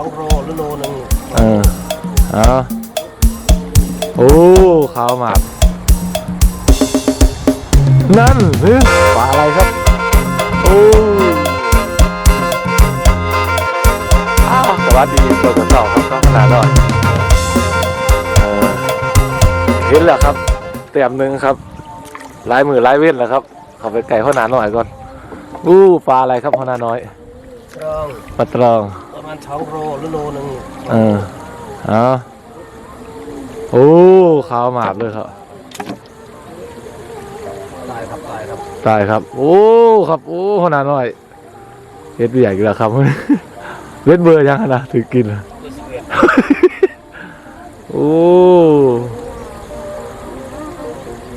สองโลหรือโลหนึ่งเออเอาโอ้ขาวหมากนั่นเฮ้ยปลาอะไรครับ โอ้อ้าวสวัสดีตัวกระสอบครับต้องขนาดหน่อยเออเห็นแล้วครับเตรียมหนึ่งครับลายมือลายเว้นแล้วครับเข้าไปไก่ข้าวหนาหน่อยก่อนอู้ปลาอะไรครับข้าวหนาน้อยกรอง ปลาตรองประมา ณสองโลหรือโลหนึ่งเออเอาโอ้ขาวหมาบเลยครับตายครับตายครับตายครับ โอ้ครับโอ้ขนาดน้อยเฮ็ดใหญ่กี่แล้วครับเล่นเบอร์ยังขนาดถือกินเหรอยี่สิบเอ็ดโอ้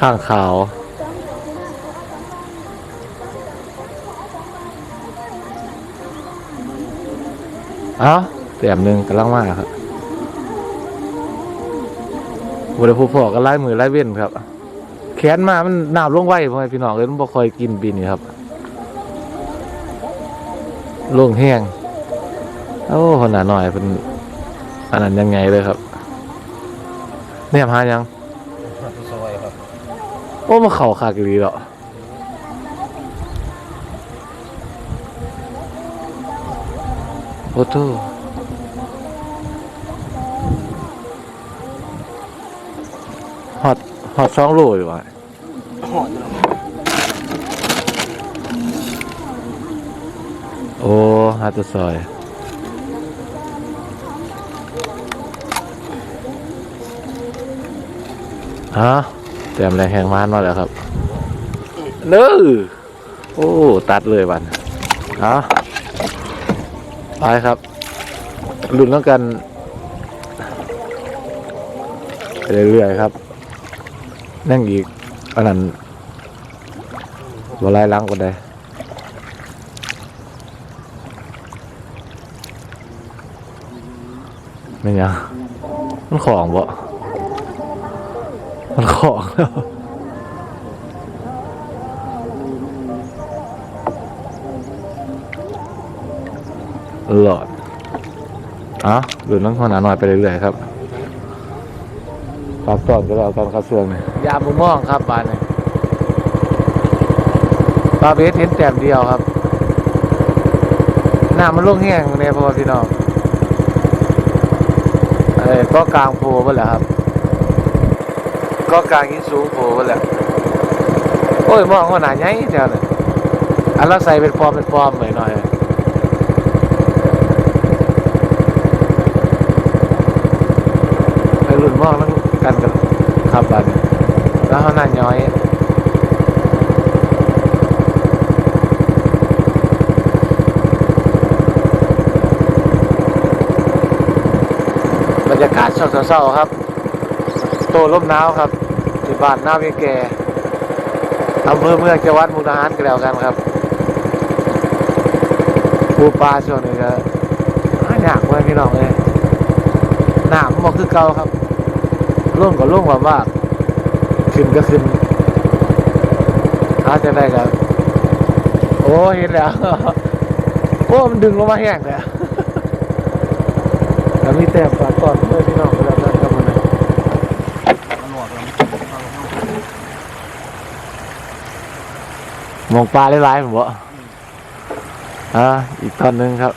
ข้างขาว อ้าเตรียมหนึ่งกำลังมาครับวันนี้ผู้พ่อก็ไล่มือไล่เว้นครับ แขนมามันหนาวลงไวพ่อแม่พี่น้องเลยมันบ่ค่อยกินปีนี้ครับลงแห้งโอ้ขนาดหน่อยเป็นอันนั้นยังไงเลยครับ เนี่ยพายังซอยครับโอ้มาเข่าคากรีหรอ โอ้โหฮอตฮอตสองโลอยู่ว่ะหอดเลยโอ้ฮัตเตอร์ซอยฮะเตรียมแรงแหงมานมาแล้วครับเน้อโอ้ ตัดเลยบันฮะ ไปครับลุ้นแล้วกันเรื่อยๆครับ นั่งอีกอันนั้นบลายล้างกันได้ไม่ยังมันของบ่มันของแล้ว หลอดอะดูน้องคนหนาหน่อยไปเรื่อยๆครับปากตอนก็แล้วกันครับเสื่องเนี่ยยามมุมมองครับบานเนี่ยปลาเบสเห็นแต้มเดียวครับหน้ามันลงแห้งเนี่ยพอพี่น้องเอ้ยก็กลางโพไปแหละครับ ก็กลางยินสูงโพไปแหละโอ้ยมองว่าหนาใหญ่เดียวเลยอันละใส่เป็นฟอร์มเป็นฟอร์มหน่อยหน่อย ไปรุ่น มอกแล้วกันกันครับบัดนี้แล้วเขาหน้าย้อยบรรยากาศเศร้าๆครับ โตลมหนาวครับที่บ้านหน้าเวียงแก่อำเภอเมืองจังหวัดมุกดาหารกันแล้วกันครับปูปลาช่วงนี้ก็หายากเลยพี่น้องเลยหน้ำมันบ่คือเก่าครับ ร่วงก็ร่วงแบบว่าขึ้นก็ขึ้นถ้าจะได้ก็โอ้เห็นแล้วโอ้มันดึงลงมาแห้งเลยแล้วมีแต้มปลาก่อนเพื่อพี่น้องไปแล้วนั่นก็มันนะมันหลอดแล้วมองปลาหลายๆผมบอกอ่าอีกตอนหนึงครับ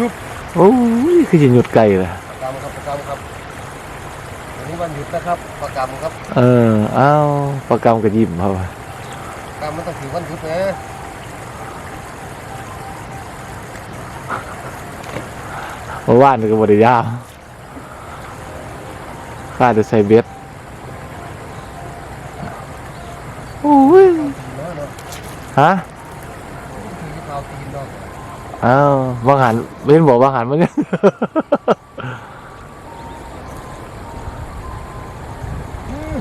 ยุบโอ้ยคือจะหยุดไก่เลย ประกำครับประกำครับวั นนี้วันหยุดนะครับ ประกำครับเออเอ้าวประกำกระยิมครับประกำมันต้องถือวันหยุดนะเพราะว่านี่ก็บริยาวข้าจะใส่เบ็ดโอ้ยตีนเนาะเนาะฮะตีนที่เขาตีนเนาะอ้าวบางหันเบ้นบอกบางหันมันเนี่ย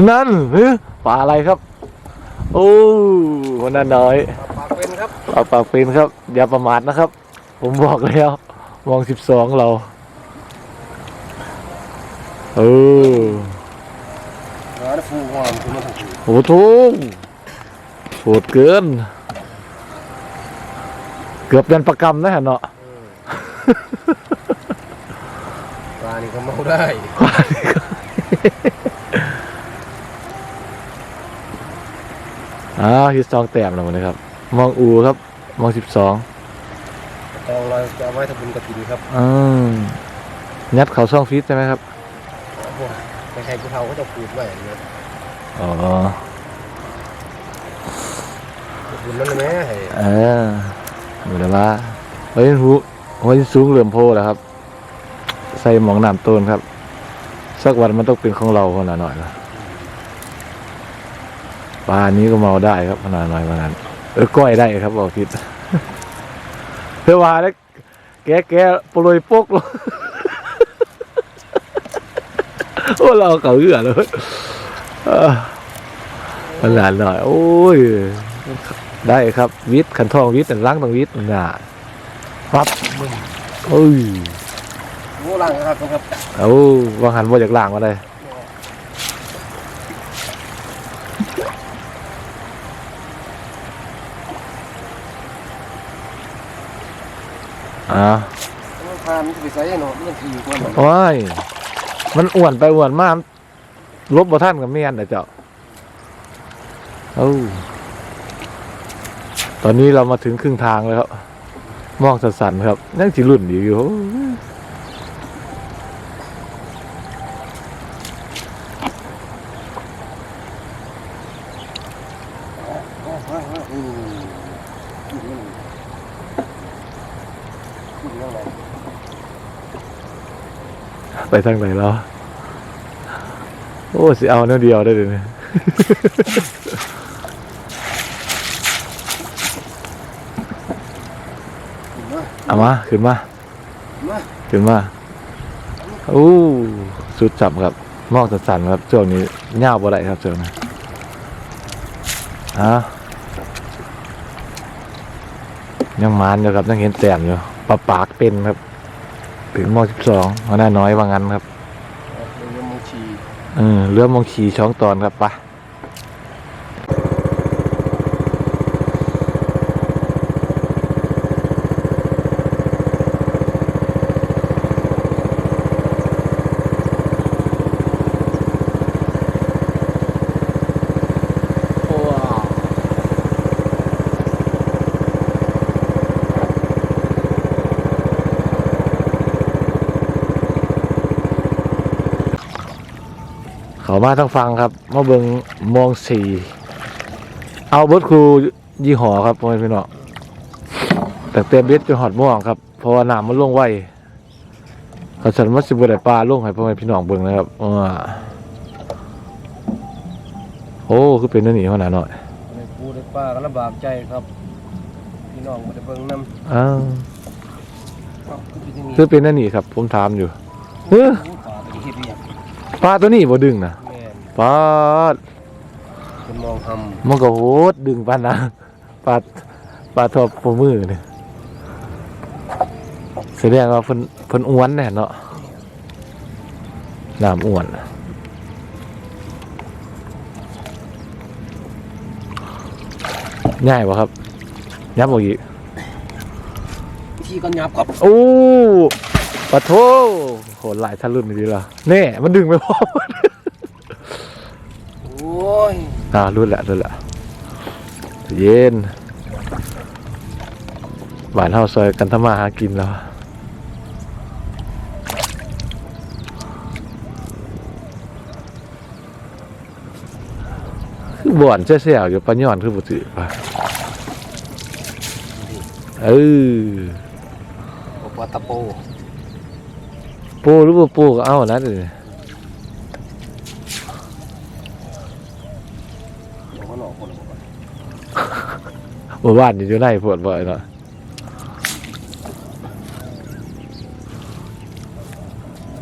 นั่นเฮ้ยปลาอะไรครับ โอ้วันนั้นน้อยปากเป็นครับปลาปากเป็นครับ อย่าประมาทนะครับ ผมบอกแล้วมองสิบสองเราเอองานฟูงามคุณมาถูกโหทุ่งโหดเกิน เกือบเป็นประกรรมนะฮะเนาะเออลานี่ก็เมาได้ อ้าวฮิตซองแต้มแล้วนะครับ มองอูครับ มองสิบสองตองเราจะเอาไว้ทำบุญกระถินครับอืมยัดเขาช่องฟิตใช่ไหมครับพวกใครๆผู้เฒ่าเขาจะปลูกไว้อย่างเงี้ยอ๋อบุญนั่นแหละให้เออเหมือนว่าเฮ้ยหูหัวสูงเหลื่อมโพแล้วครับ ใส่หมองน้ำต้นครับ สักวันมันต้องเป็นของเราขนาดหน่อยนะ ปลานี้ก็เมาได้ครับขนาดหน่อยขนาดเออก้อยได้ครับบอกคิดเพื่อว่าแล้วแกแกปลอยปกลงโอ้เราเอาเก่าเหือเลยเออขนาดหน่อย โอ้ย ได้ครับ วิทย์ขันทองวิทย์แต่ล้างตรงวิทย์น่ะปั๊บเอ้ยโอ้ล่างนะครับครับเอาวางหันว่าจากล่างมาเลย อ่าพานจะไปใส่หนาะมันขี่กว่ามันโอ้ย มันอ้วนไปอ้วนมากลบบ่ท่านกับเมียนนะเจ้าเอ้าตอนนี้เรามาถึงครึ่งทางแล้วครับ มองสันๆครับ นั่งสิรุ่นอยู่ อืมอืมอืมอะ ไรไปทางไหนแล้ว โอ้สิเอาเนื้อเดียวได้เลยเนี่ยเอามา ขึ้นมามาขึ้นมาโอ้สุดจับครับมองสั่นๆครับช่วงนี้เง่าวบ่ได้ครับช่วงนี้ฮะยังมานอยู่ครับยังเห็นแต้มอยู่ ปลาปากเป็นครับ ถึงมองสิบสองมาหน้าน้อยว่างั้นครับเรื่องมังชีเออเรือมองขี่ช่องตอนครับปะ เขามาทั้งฟังครับมาเบิงมองสี่เอาเบิร์ดครูยี่ห้อครับพ่อแม่พี่น้องแต่เต็มเบ็ดจนหอดม่วงครับเพราะว่าน้ำมันลงไวเขาฉันมาสิบได้ปลาลงให้พ่อแม่พี่น้องเบิ่งนะครับว่าโอ้คือเป็นนั่นนี่ขนาดหน่อยในปูในป้าก็ลำบากใจครับ พี่น้องมาได้เบิ่งน้ำอ้าวเอ้าคือเป็นที่นี่คือเป็นนั่นนี่ครับ ผมถามอยู่เฮ้ยป่าไปเฮ็ดเรียกปลาตัวนี้บ่ดึงนะแม่น ปลาดเป็นมองทมันก็โหดดึงปานนะปลาปลาทอปมือเนี่ยแสดงว่าเพิ่นเพิ่นอ้วนแน่เนาะน้ำอ้วนง่ายป่ะครับยับบอกอีกำที่กันยับครับโอ้ปะโทโหหลายทะลุนดีละแน่มันดึงไปพร้อมโอ้ ยอ่ารุ่นละรุ่นละเย็นหวานเท่าซอยกันทำมาหากินแล้วคือบ่อนเสียวๆอยู่ปัญญอนคือบุตรป่ะเออบอกว่าตะโปปูหรือบ่ปูก็เอานะเดี๋ยวนี้ เดี๋ยวมันออกคนละบอกว่า เมื่อวานนี่อยู่ในปวดบ่อยเนาะ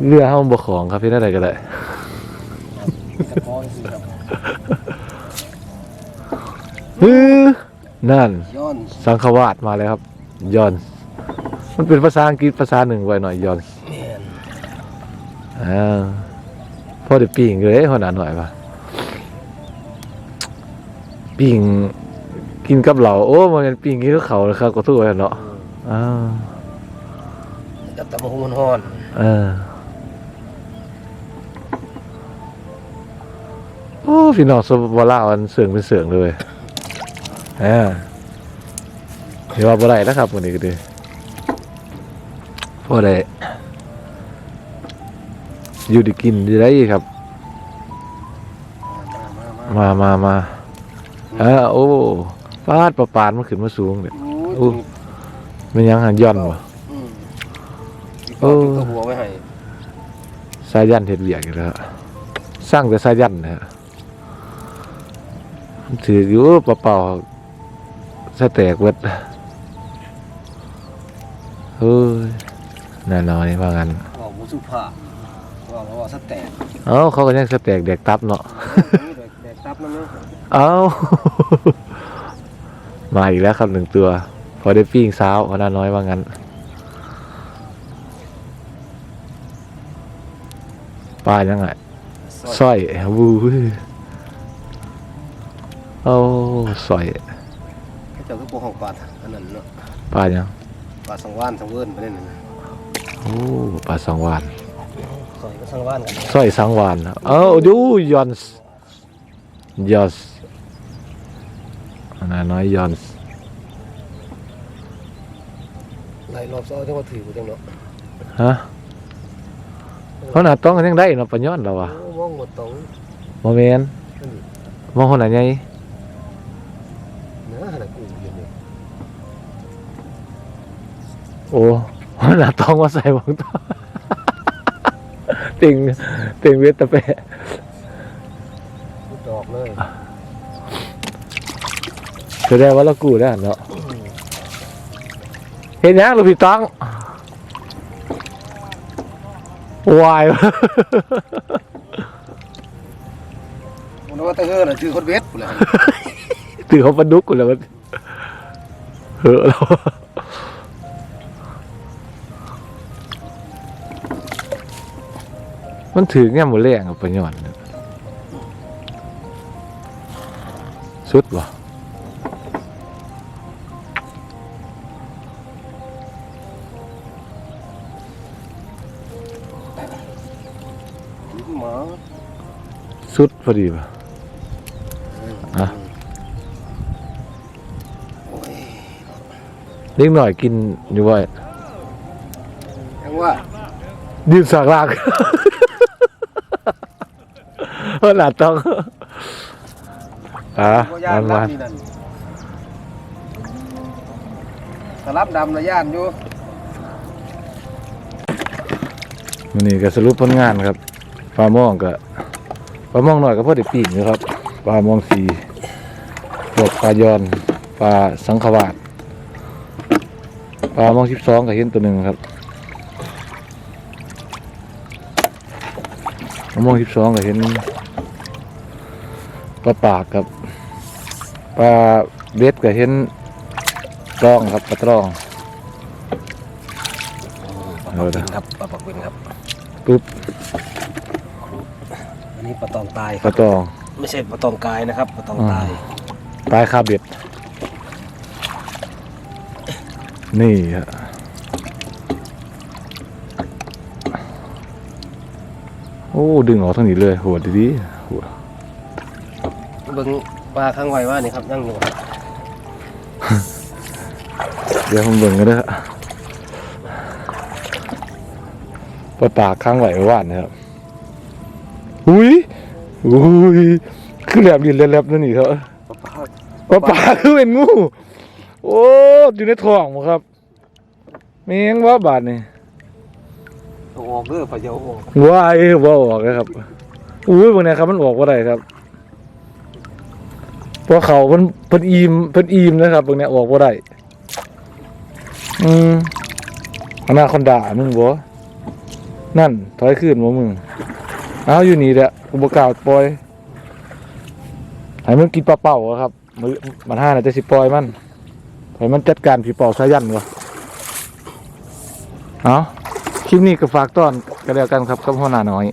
เรือเฮาบ่ของครับพี่นั่นใดก็ได้ตะโปสิครับฮือนั่นย้อนสังขวาดมาแล้วครับ ยอน มันเป็นภาษาอังกฤษภาษาหนึ่งไว้หน่อยยอนแม่นอ่าพ่อได้ปิ่งเลยหัวหน้าหน่อยปะปิ่ง กินกับเหล่าโอ้มันเป็นปีงี้ทุกเขาเลยครับก็ทุกคนเนาะอ้าวกับตะบงมันฮอนเออโอ้พี่น้องสบลาอันเสื่องเป็นเสื่องเลยอ่เดี๋ยวว่าบ่ไรนะครับวันนี้ก็ดีพอได้อยู่ดีกินดีได้ครับ มามามาเออโอ้ ปาดประปานมันขึ้นมาสูงเนี่ยโอ้ยมันยังหันย่อนวะอืมโอ้ตัวหัวไว้ให้สายันเห็ดเบียกอยู่แล้วสร้างแต่สายันนะฮะมันถืออยู่เปล่าๆสแตกเวดเฮ้ยน่าน้อยว่างั้นว่าบุสุภาพว่าว่าสแตกเอ้าเขาก็ยังสแตกแดกตับเนาะแดกแดกตับนั่นเนาะเอ้า มาอีกแล้วครับหนึ่งตัว พอได้ปิ้งสาวเขาน่าน้อยว่างั้น ปลายังไงสร้อยวูยโอ้สร้อยให้เจ้าก็ปลูกของปลาอันนั้นเนาะปลายังปลาสังว่านสังเวิร์นไปเล่นนั่นน่ะโอ้ปลาสังวานซอยก็สังว่านกันสร้อยสังวานเอ้าดูยอนส์ยอนส์อันนั้นน้อยยอนส์ ห ลายรอบซ้อนจังว่าถือกูจังเนาะฮะเขาหน้าต้องกันยังได้เนาะปัญญอนเราอะโอ้มองหมดตรงโมเมนมองคนไหนไงเนื้อหากูอยู่นี่โอ้เขาหน้าต้องมาใส่บางตัวติงติงเวทตะเปะกูดอกเลยแสดงว่าเรากู้ได้เนาะ เห็นยังลูกพี่ต้องวายมันว่าแตะเฮือน่ะชื่อคนเวทกูแหละถือเขาปลาดุกกูแล้วมันเหอะแล้วมันถือแง่หมดแรงกับปัญญอนเนี่ยสุดวะ หมาสุดพอดีวะอะโอ้ยเล็กหน่อยกินอยู่ว่ายังว่าดินสากลากเพราะหนาต้องอะบ่ย่ามันนรัมาบนี่นั่นสลับดำนะย่านอยู่วันนี้ก็สรุปผลงานครับ ปลาหมองก็ปลาหมองหน่อยก็พอได้ปีกอยู่ครับปลาหมองสีพวกปลายอนปลาสังขวาดปลาหมองสิบสองก็เห็นตัวหนึ่งครับปลาหมองสิบสองก็เห็นปลาปากครับปลาเบ็ดก็เห็นตรองครับปลาตรองปลาปักวินครับปลาปักวินครับปุ๊บ อันนี้ปลาตองตายคปรัลาบตองไม่ใช่ปลาตองกายนะครับปลาตองตายตายคาเบ็ด นี่ฮะโอ้ดึงออกทั้งนี้เลยโหดดีๆโหดเบิ่งปลาข้างไว้ว่านี่ครับยังอยู่ครับเดี๋ยวผมเบิ่งกันนะฮะปลาปากข้างไหวไว้ว่านนะครับ อุ้ยอุ้ยคือแหลบดินแหลบๆนั่นนี่ครับปลาปากปลาปากคือเป็นงูโอ้อยู่ในท้องบ่ครับแมีงว่าบาดนี่เอาออกเด้อปลาเยาออกว้ายว่าออกเลยครับอุ้ยพวกเนี้ยครับมันออกว่าไรครับเพราะเขาเพิ่นเพิ่นอีมเพิ่นอีมนะครับพวกเนี้ยออกว่าไรอืมอนาคอนดามึงบ่นั่นถอยขึ้นบ่มึง เอาอยู่นี่แหละกูบ่กล้าปล่อยให้มันกินปลาเป่าอะครับ มันมันห้าน่ะจะสิปล่อยมันให้มันจัดการผีเป่าสายันก่อนเอาคลิปนี้ก็ฝากต้อนกันแล้วกันครับกับพ่อหน้าน้อย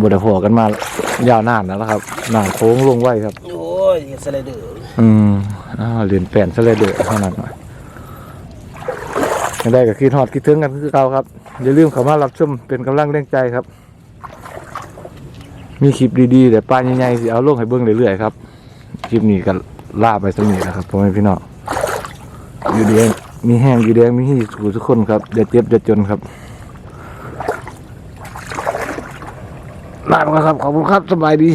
บุดพอกันมายาวนานแล้วครับหน้าโค้งลงไว้ครับ โอ้ยเฮ็ดสไลเดอร์อืมอ้าวเรียนแฟนซะเลยเด้อเท่านั้นหน่อยยังได้ก็คิดฮอดคิดถึงกันคือเก่าครับอย่าลืมเข้ามารับชมเป็นกำลังแรงใจครับ มีคลิปดีๆแต่ป้าใหญ่ๆสิเอาลงให้เบิ้งเรื่อยๆครับ คลิปนี้ก็ลาไปสมีนะครับพ่อแม่พี่น้องอยู่ดีมีแห้งอยู่แดงมีที่ถูทุกคนครับอย่าเจ็บอย่าจนครับลาไปครับขอบคุณครับสบายดี